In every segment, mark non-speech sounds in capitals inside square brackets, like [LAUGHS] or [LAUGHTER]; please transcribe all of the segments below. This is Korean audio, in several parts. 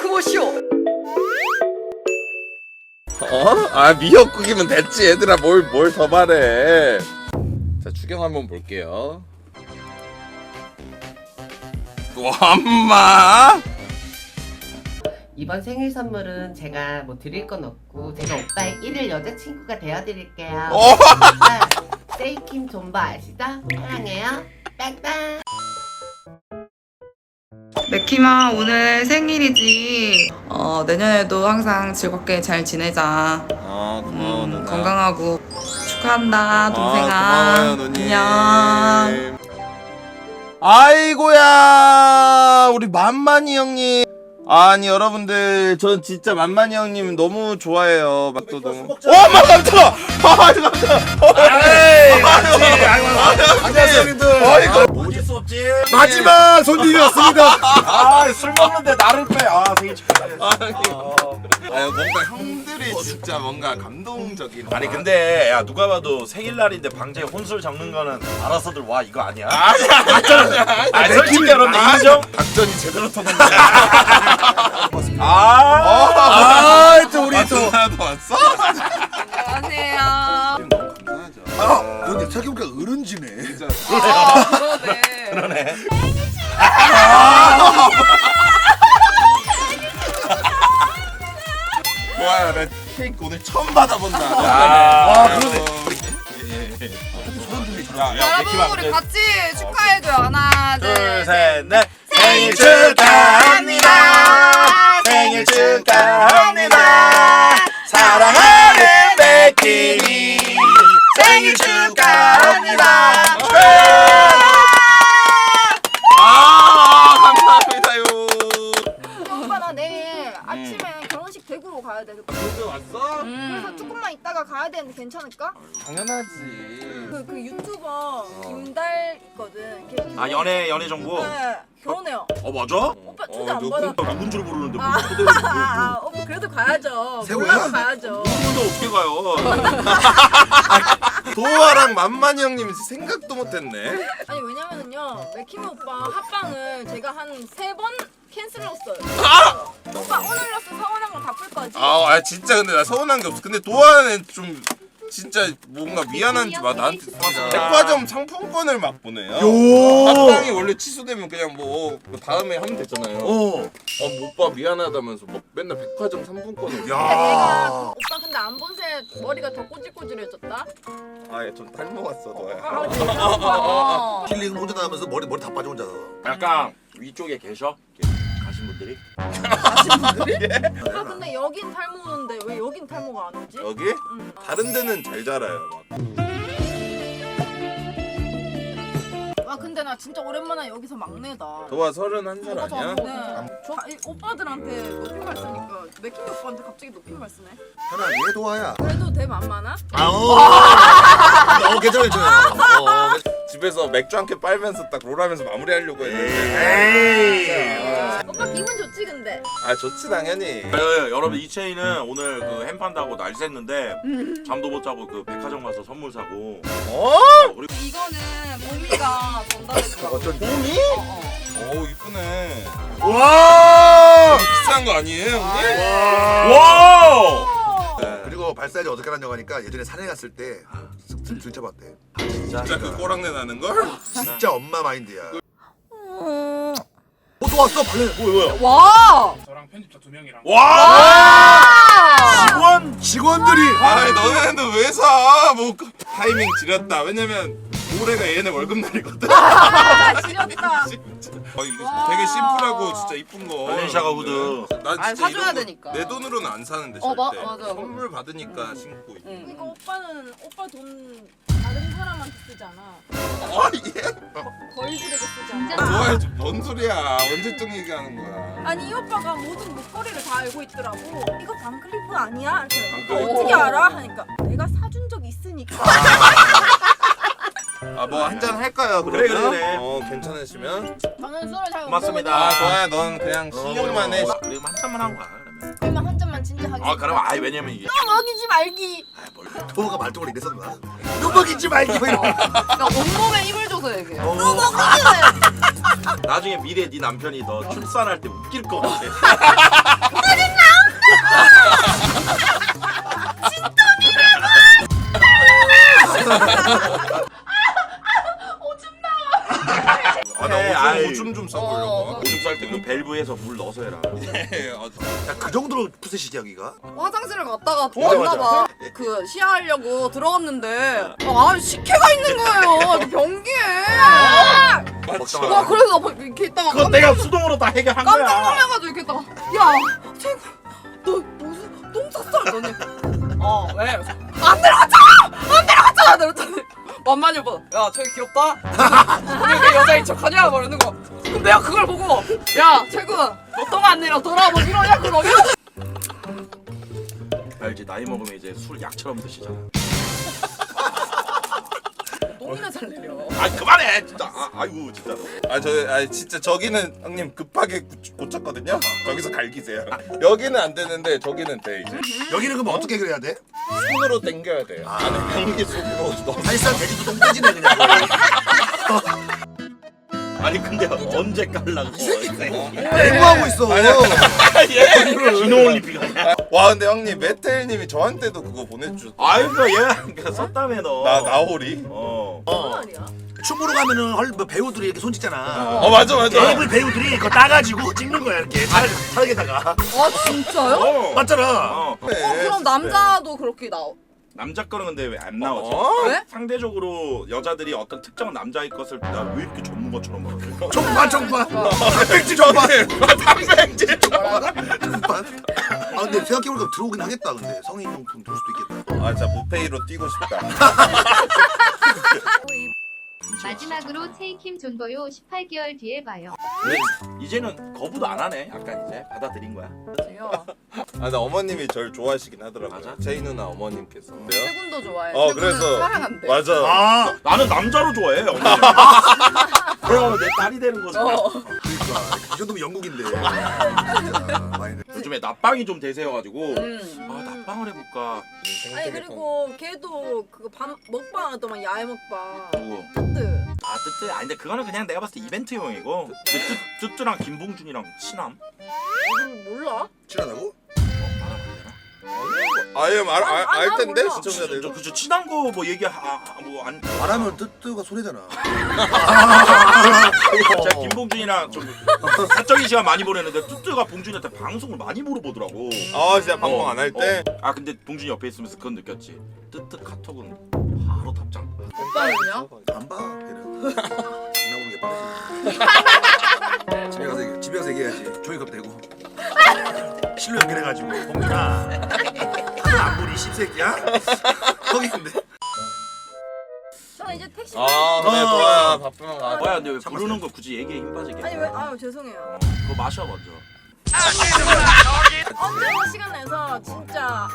크모쇼 어? 아 미역국이면 됐지 얘들아. 뭘 뭘더 바래 자 추경 한번 볼게요. 와 엄마! 이번 생일 선물은 제가 뭐 드릴 건 없고 제가 오빠의 1일 여자친구가 되어드릴게요. 어? 오빠 세이킴 존버 아시죠? 사랑해요. 빵빵 맥키마 오늘 생일이지. 어 내년에도 항상 즐겁게 잘 지내자. 아 고마워 음, 누나 건강하고 축하한다 동생아. 아, 고마워요 누님 안녕. 아이고야 우리 만만이 형님 아니 여러분들 전 진짜 만만이 형님 너무 좋아해요 막도 너무 어마 깜짝아 아 깜짝아 아이 맞지 안녕하세요 형님들. 아이고. 모질 수 없지. 마지막 손님이었습니다. 아술 먹는데 나를 빼아 생일 축하해 아 뭔가 형들이 진짜 뭔가 감동적인 아니 근데 야 누가 봐도 생일날인데 방제 혼술 적는 거는 알아서들 와 이거 아니야? 아니야 맞잖아. 아 솔직히 여러분 인정? 작전이 제대로 통했네. [LAUGHS] 아, 아, 또 우리 또. 누나도 왔어? 안녕하세요. 너무 감사하죠. 아, 근데 생각해보니까 어른지네. 진짜. 그러네. 그러네. 좋아 케이크 오늘 처음 받아본다. 와, 그러네. 야야 여러분 우리 같이 축하해줘요. 하나 둘셋넷. 생일 축하합니다. 생일 축하합니다 가야 돼. 그래도 왔어? 그래서 조금만 있다가 가야 되는데 괜찮을까? 당연하지 그, 그 유튜버 김달 있거든. 걔아 연애 연애 정보 네, 결혼해요. 어 맞아? 오빠 초대 안? 받아. 누군 줄 모르는데 아, 초대를 아, 아, 오빠 그래도 가야죠. 세호야? 몰라도 가야죠. 누군데 어떻게 가요? [LAUGHS] 도아랑 만만이 형님 생각도 못했네 아니 왜냐면은요 맥힘 오빠 합방을 제가 한 세 번 캔슬했어요. 오빠 오늘로써 서운한 건다풀 거지? 아, 아 진짜 근데 나 서운한 게 없어 근데 도아는 좀 진짜 뭔가 미안한지 막 나한테 백화점 상품권을 막 보내요 합방이 원래 취소되면 그냥 뭐, 뭐 다음에 하면 되잖아요 어. 어. 뭐 오빠 미안하다면서 막 맨날 백화점 상품권을 야. 내가 그 오빠 근데 안 본 새 머리가 더 꼬질꼬질해졌다. 아좀 닮아왔어 도아야 아 진짜 오빠. [LAUGHS] 힐링 혼자 다니면서 머리 머리 다 빠져 혼자서. 약간 위쪽에 계셔? 가신 분들이? 오빠 [LAUGHS] 근데 여긴 탈모 오는데 왜 여긴 탈모가 안 오지? 여기? 응. 다른 데는 잘 자라요 막. 와 근데 나 진짜 오랜만에 여기서 막내다. 도아 서른한 살 아니야? 네. 저 아, 이 오빠들한테 높임말 쓰니까 맥킹 오빠한테 갑자기 높임말 쓰네. 하나 얘 도와야. 그래도 대 만만하? 아, 어. 어, 괜찮아, 괜찮아. 어, 집에서 맥주 한 캔 빨면서 딱 롤하면서 마무리하려고 했는데 에이. 근데. 아 좋지 당연히 예, 예, 여러분 이채이는 오늘 그 햄판다고 날 샜는데 잠도 못 자고 그 백화점 가서 선물 사고 어? 이거는 봄이가 전달해주라고. 어쩐 봄이? 어, 어. 오 이쁘네 와! 비싼 거 아니에요 형님? 와! 그리고 발사이즈 어떻게 하는 영화니까 예전에 산에 갔을 때 들- 들춰봤대. 진짜 그 꼬랑내 나는 걸? 진짜 엄마 마인드야. 어, 또 왔어, 발레. 뭐야 뭐야? 와. 와! 직원 직원들이. 아이 너네는 왜 사? 뭐 그- 타이밍 지렸다 왜냐면 올해가 얘네 월급 날이거든 아 지렸다. [LAUGHS] 진짜. 어, 이거 되게 심플하고 진짜 이쁜 거 발렌시아가 후드. 난 아니, 진짜 사줘야 이런 거 되니까. 내 돈으로는 안 사는데 어, 마- 절대 맞아. 선물 받으니까 신고 있고 응. 그러니까 오빠는 오빠 돈 다른 사람한테 쓰잖아. 아 얘? 걸들에게 쓰잖아. 좋아해줘 뭔 소리야 언제쯤 얘기하는 거야 아니 이 오빠가 모든 목걸이를 다 알고 있더라고. 이거 반클리프 아니야? 이렇게 반클리프. 어떻게 알아? 하니까 내가 사준 적 있으니까. [LAUGHS] 아 뭐 한 잔 할까요? 그래, 그래, 그래. 어 괜찮으시면 저는 술을 잘 못 고맙습니다. 아 좋아요 넌 그냥 실력만 해 그리고 한 잔만 하고 가 그러면. 그러면 한 잔만 진짜 하겠습니다. 아 그럼 아이 왜냐면 이게 먹이지 말기. 도가 말뚝을 이랬었나? 눈 먹이지 말기. 뭐 이런. [LAUGHS] 나 온몸에 힘을 줘서 얘기해. 어. 먹이지 나중에 미래 네 남편이 너 출산할 때 웃길 것 같아. 아, [LAUGHS] 써보려고. 오줌 쌀 때 그 밸브에서 물 넣어서 해라. 예, [LAUGHS] 어, 야, 그 정도로 푸세시지 여기가? 화장실을 갔다가 맞아, 들어갔나봐. 그 시야하려고 들어갔는데 아 식혜가 있는 거예요. 그 변기에. 와 그래서 나막 이렇게 있다가 그거 내가 수동으로 다 해결한 깜짝 거야. 놀라가지고 이렇게 있다가 야 최고 너 무슨 똥 쌌어? 이러더니 어 왜? 그래서, 안 들어갔잖아! 안 들어갔잖아! 이랬더니 만만히 오빠 야 저기 귀엽다? [LAUGHS] 왜 여자인 척하냐? 말하는 거 근데 내가 그걸 보고 야 최군 너똥안 내려 돌아와 이러냐 그러면 알지 나이 먹으면 이제 술 약처럼 드시잖아. [LAUGHS] 똥이나 잘 내려 아 그만해 진짜. 아, 아이고 진짜로. 아, 저, 아, 진짜 저기는 형님 급하게 고- 고쳤거든요. 저기서 갈기세요. 여기는 안 되는데 저기는 돼 이제. 여기는 그럼 어떻게 그래야 돼? 손으로 당겨야 돼요. 안에 변기 속으로 넣어. 사실상 돼지도 똥돼지네 그냥. [LAUGHS] 아니 근데 언제 깔라고? 대구하고 있어. 기노 올림픽 아니야? 와, 근데 형님 메텔님이 저한테도 그거 보내주셨어. 아이고 얘 그러니까 썼다며 너. 나 나홀이. 어. 무슨 말이야? 춤 보러 가면은 헐, 뭐 배우들이 이렇게 손 찍잖아. 어 맞아 맞아. 케이블 배우들이 그거 따가지고 찍는 거야 이렇게 살 살에다가 아 진짜요? 어. 맞잖아. 어. 어 그럼 남자도 그렇게 나오 남자 거는 근데 왜 안 나오지? 어? 왜? 상대적으로 여자들이 어떤 특정 남자의 것을 나 왜 이렇게 전문가처럼 말해? 총반 총반. 단백질 총반. 단백질 총반. 아 근데 생각해보니까 들어오긴 하겠다 근데 성인용품 들 수도 있겠다. 아, 진짜 무페이로 뛰고 싶다. [LAUGHS] 마지막으로 체이킴 존버요 18개월 뒤에 봐요. 왜 이제는 거부도 안 하네. 약간 이제 받아들인 거야. 지요 아, 나 어머님이 절 좋아하시긴 하더라고요. 맞아? 제이 누나 어머님께서. 그래요? 최군도 좋아해 어, 최군은 그래서 사랑한대 맞아. 아 나는 남자로 좋아해. 어머니. [LAUGHS] 그러면 내 딸이 되는 거지. 어. 그러니까 이 정도면 영국인데. [LAUGHS] 진짜 많이 내. 요즘에 낮방이 좀 대세여가지고 음. 아 낮방을 해볼까. 아니 그리고 걔도 그거 밤 먹방 하더만 야외 먹방 누구? 뜨 아 뜨뜨. 아니 근데 그거는 그냥 내가 봤을 때 이벤트용이고. 근데 뜨 뜨뜨랑 김봉준이랑 친함. 이걸 몰라? 친하다고? 아예 말, 알, 아, 알나 텐데 몰라. 시청자들. 저 그저 친한 거 뭐 얘기 아뭐안 말하면 뜨뜨가 소리잖아. [LAUGHS] 제가 김봉준이랑 좀 사적인 시간 많이 보냈는데 뚜뚜가 봉준이한테 방송을 많이 물어보더라고. 아 진짜 방송 어, 안할 때. 어. 아 근데 봉준이 옆에 있으면서 그건 느꼈지. 뜨뜨 카톡은 바로 답장. 오빠는요? 안 봐. 걔는. 장난 보는 게 빠르지. 집에 가서 얘기- 집에 가서 얘기해야지. 조이컵 대고. [LAUGHS] 실로 연결해가지고 봉준아. 안 보니 씹새끼야? 거기 있는데. 저 이제 택시 아 그래 어. 좋아 바쁘면 가. 뭐야 근데 왜 부르는 거 굳이 얘기에 힘 빠지게? 아니 왜 아유 죄송해요 어, 그거 마셔 먼저. 언제나 시간 내서 진짜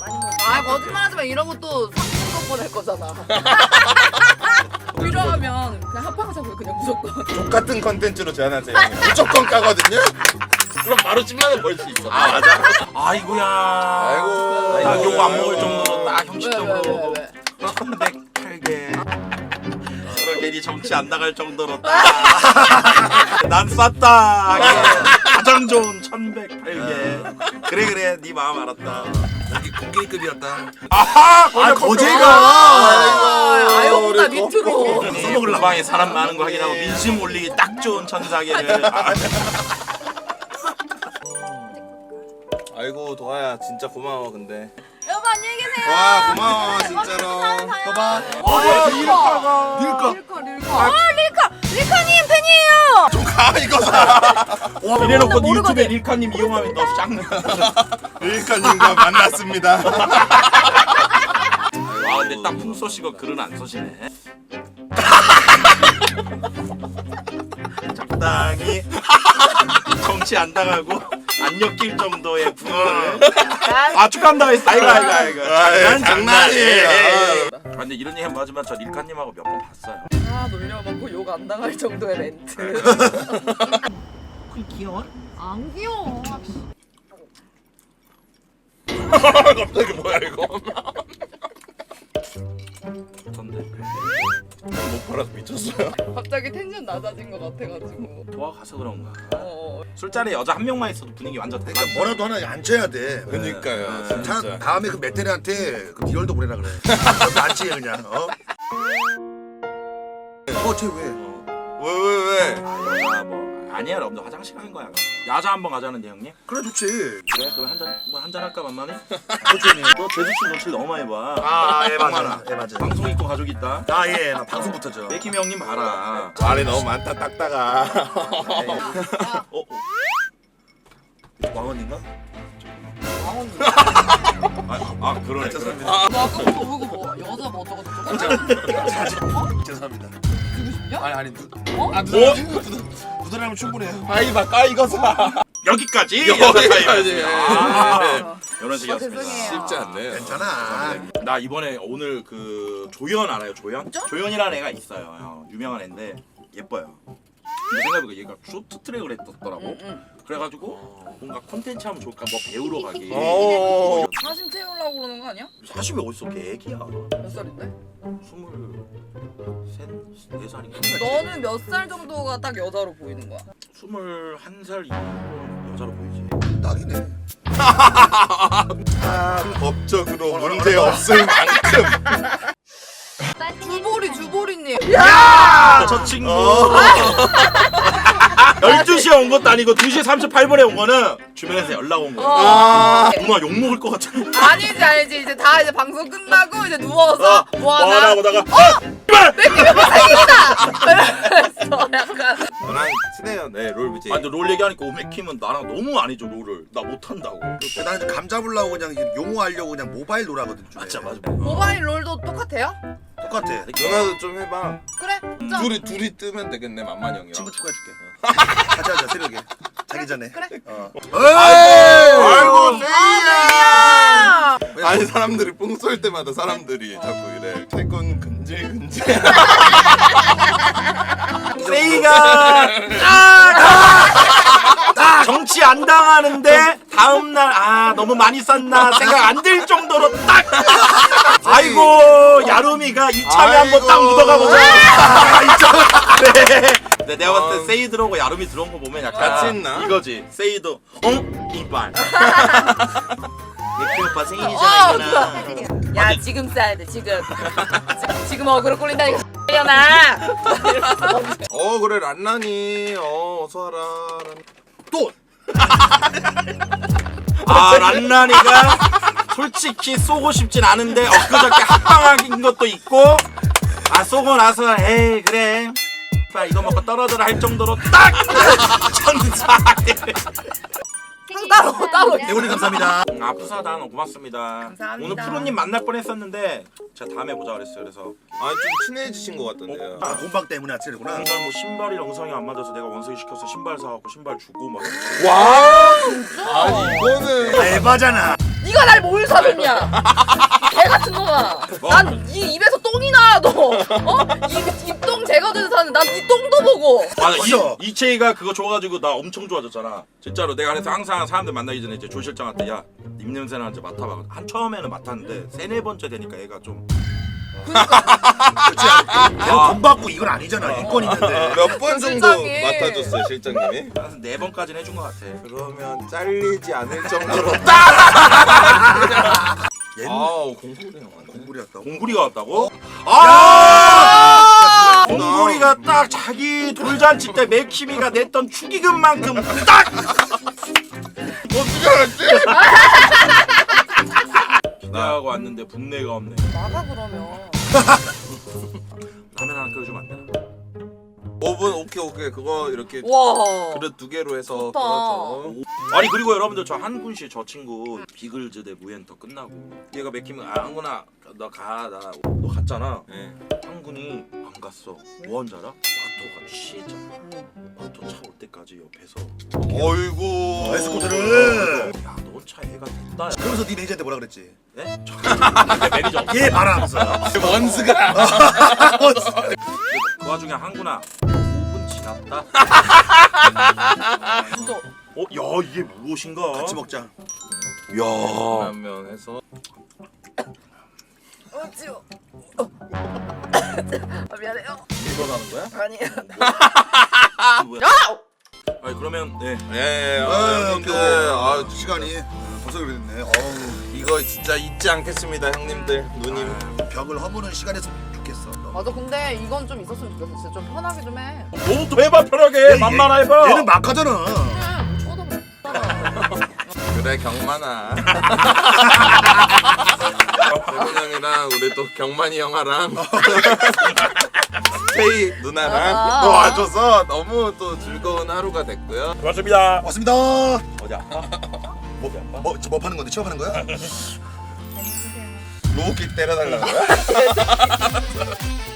많이 먹어 아 거짓말하지 마 이런 것도 상품 보낼 거잖아 [LAUGHS] 필요하면 그냥 합방 잡고 그냥 무조건 똑같은 컨텐츠로 제안하세요. 무조건 까거든요. 그럼 바로 10만 원 벌 수 있어. 아 맞아? 아이고야. 아이고. 나 요거 안 먹을 정도로 딱왜 형식적으로 왜 왜왜 1108개. 서로 괜히 정치 안 나갈 정도로 딱. [LAUGHS] 난 쌌다. 가장 좋은 1108개. 그래 그래 네 마음 알았다. 여기 코끼리급이었다. 아하! 아 거제가. 아, 아유보다 밑으로 써먹으려고. 방에 사람 많은 거 확인하고 민심 올리기 딱 좋은 천사계를 아, 아이고 도아야 진짜 고마워 근데. 여보 안녕히 계세요 와 고마워 진짜로. 또 봐. 어 뭐야 릴카가 닐까? 릴카 릴카 아 릴카 릴카님 팬이에요 가 이거 사. 이래놓고 네 모르거든. 유튜브에 릴카님 이용하면 너 짱. 일카님과 만났습니다. 아 근데 딱 풍 쏘시고 글은 안 쏘시네. [LAUGHS] 적당히 [LAUGHS] 정치 안 당하고 안 엮일 정도의 부분을 아 축하한다 했어. 아이고 아이고 아이고. 아이, 장난이에요. 아 근데 이런 얘기 하지만 저 릴카님하고 몇 번 봤어요. 아 놀려먹고 욕 안 당할 정도의 멘트 귀여워? 안 귀여워 갑자기 뭐야 이거? 어떤데? 못 팔아서 미쳤어요. [LAUGHS] 갑자기 텐션 낮아진 것 같아가지고. 도와가서 그런가 어. 술자리에 여자 한 명만 있어도 분위기 완전 달라 그러니까 뭐라도 하나 앉혀야 돼. 그니까요, 자, 진짜. 다음에 그 메테리한테 그 리얼도 보내라 그래. [LAUGHS] 저도 앉히게 그냥. 어? 어, 쟤 왜? 왜, 왜, 왜? 여자 뭐 아니야 여러분들 화장실 가는 거야 야자 한번 가자는데 형님 그래 좋지. 그래 그럼 한잔 뭐 한잔 할까 만만해? 좋지. 너 제주씨 노출 너무 많이 봐 아, 예 맞아. 예 맞아. 방송 있고 가족 있다 아, 예. 나 방송부터 죠. 맥힘 형님 봐라 말이 너무 많다, 딱딱아. 어? 어? 왕언인가? 아, 아 그러네 죄송합니다. 너 아까부터 보고 뭐 여자 뭐 어쩌고 저쩌고. 죄송합니다. 싶냐? 아니 아니 누, 어? 아 누나 누나 라면 충분해요. 바이바 까이거사. 여기까지 여기까지. 아, 이런 아, 식이었습니다 죄송해요. 쉽지 않네요. 괜찮아. 나 이번에 오늘 그 조연 알아요 조연? 조연이라는 애가 있어요 어, 유명한 애인데 예뻐요 근데 생각해보니까 얘가 쇼트 트랙을 했었더라고 응, 응. 그래가지고 뭔가 콘텐츠 하면 좋을까 뭐 배우러 가기 어. 사심 채우려고 그러는 거 아니야? 사실 왜 어딨어 걔 애기야 몇 살인데? 스물 셋 네 살인가 너는 몇 살 정도가 딱 여자로 보이는 거야? 스물 한살 이후로는 여자로 보이지 딱이네. [LAUGHS] 법적으로 문제 없을 만큼. 주보리 주보리님. 아, 저 친구. [LAUGHS] 12시에 온 것도 아니고 2시 38분에 온 거는 주변에서 연락 온 거야 아. 누나 욕먹을 것 같아 아니지 아니지. 이제 다 이제 방송 끝나고 이제 누워서 어, 뭐뭐 하나? 하나 보다가 그래서 [LAUGHS] 약간. 저랑 친해요, 네, 롤비지. 아 근데 롤 얘기하니까 오메킴은 나랑 너무 아니죠 롤을. 나 못한다고. 나는 감 잡으려고 그냥 용어하려고 그냥 모바일 롤하거든. 좀. 맞아 맞아. 모바일 롤도 똑같아요? 똑같아. 누나도 좀 해봐. 그래 진짜 둘이 둘이 뜨면 되겠네, 만만 형이랑. 친구 추가해줄게. 같이 하자 새벽에. 자기 전에. 그래. 어. 아이고, 세이야. 아! 아니 사람들이 뽕 쏠 때마다 사람들이 자꾸 이래. 태군 근질근질. 세이가 딱 정치 안 당하는데 다음 날 아 너무 많이 쌌나 생각 안 들 정도로 딱! 아이고 야루미가 이참에 한번 딱 아이고. 묻어가보자 네. 네, 내가 봤을 때 세이 들어오고 야루미 들어온 거 보면 약간 같이 있나? 이거지. 세이도 어? 이빨. 내키 [LAUGHS] 오빠 어, 생일이잖아 이거는. 야 지금 싸야 돼 지금. 지금, 지금 어그로 꼴린다 이거. 려나? 어 그래 란란이. 어 어서 와라. 란- 또 [LAUGHS] 아 란란이가 솔직히 쏘고 싶진 않은데 엊그저께 합방한 것도 있고. 아 쏘고 나서 에이 그래. 이거 먹고 떨어져라 할 정도로 딱! [LAUGHS] 천사해 따로, 따로. 대본님 감사합니다. 아 푸사단 고맙습니다 감사합니다. 오늘 프로님 만날 뻔했었는데 제가 다음에 보자 그랬어요 그래서 아좀 친해지신 것 같던데요. 아 공방 때문에 아치르구나. 오늘 뭐 신발이 영상이 안 맞아서 내가 원석이 시켜서 신발 사갖고 신발 주고 막 와. 아니 이거는 에바잖아. 네가 날 뭘 사줬냐 개 같은 놈아 난네 입에서 똥이 나 너 어? 입, 입똥 제거돼서 사는 난네 똥도 보고 맞아 맞아. 이, 이채이가 그거 줘가지고 나 엄청 좋아졌잖아 진짜로 내가 그래서 항상 사람들 만나기 전에 이제 조 실장한테 야 입 냄새 나는지 맡아봐 한 처음에는 맡았는데 세네 번째 되니까 얘가 좀 그렇지. 걔는 돈 받고 이건 아니잖아. 인권 있는데. 몇 번 정도 실장이. 맡아줬어요 실장님이? 한네 번까지는 해준 것 같아 그러면 잘리지 않을 정도로 얘 [LAUGHS] 는 아우 공부를 왔네. 공부리였다고. 공구리가 왔다고? 아! 야! 공구리가 딱 자기 돌잔치 때 맥키미가 냈던 축의금만큼 딱! 어떻게 알았지? 기대하고 왔는데 분내가 없네 나가 그러면 [LAUGHS] 5분 오케이 오케이 그거 이렇게 와 그릇 두 개로 해서 좋다. 그렇죠. 아니 그리고 여러분들 저 한군 씨 저 친구 비글즈 대 무엔터 끝나고 얘가 맥키면 아 한군아 너가나너 갔잖아 네. 한군이 안 갔어 뭐 한줄 알아? 마토가 취했잖아 마토 차 올 때까지 옆에서 어이구. 에스코트를. 야너 차 애가 됐다 그러면서 네 매니저한테 뭐라 그랬지? 네? 저 매니저 없어 얘 봐라 하면서. 원스가. [LAUGHS] 그 와중에 한군아 5분 지났다 [LAUGHS] 진짜 어? 야 이게 무엇인가 같이 먹자. 야 라면 해서 어, 지워. [COUGHS] 아, 미안해요. 하는 거야? 아니. 아니 그러면 네. 예, 예, 아, 아, 형님들, 또 아, 시간이 어, 벌써 그래 됐네. 어우, 이거 진짜 잊지 않겠습니다, 형님들, 누님. 아, 벽을 허무는 좋겠어. 맞아 근데 이건 좀 있었으면 좋겠어. 진짜 좀 편하게 좀 해. 너도 해봐 편하게 맘만 해봐. 얘는 막하잖아. 그래, 경만아. 세훈 형이랑 우리 또 경만이 형아랑 [LAUGHS] 스테이 누나랑 아. 또 와줘서 너무 또 즐거운 하루가 됐고요. 고맙습니다. 왔습니다. 어디 아파? 목이 아파? 뭐, 저뭐 파는 건데 취업하는 거야? [LAUGHS] 로우킥 때려달라는 거야? [LAUGHS]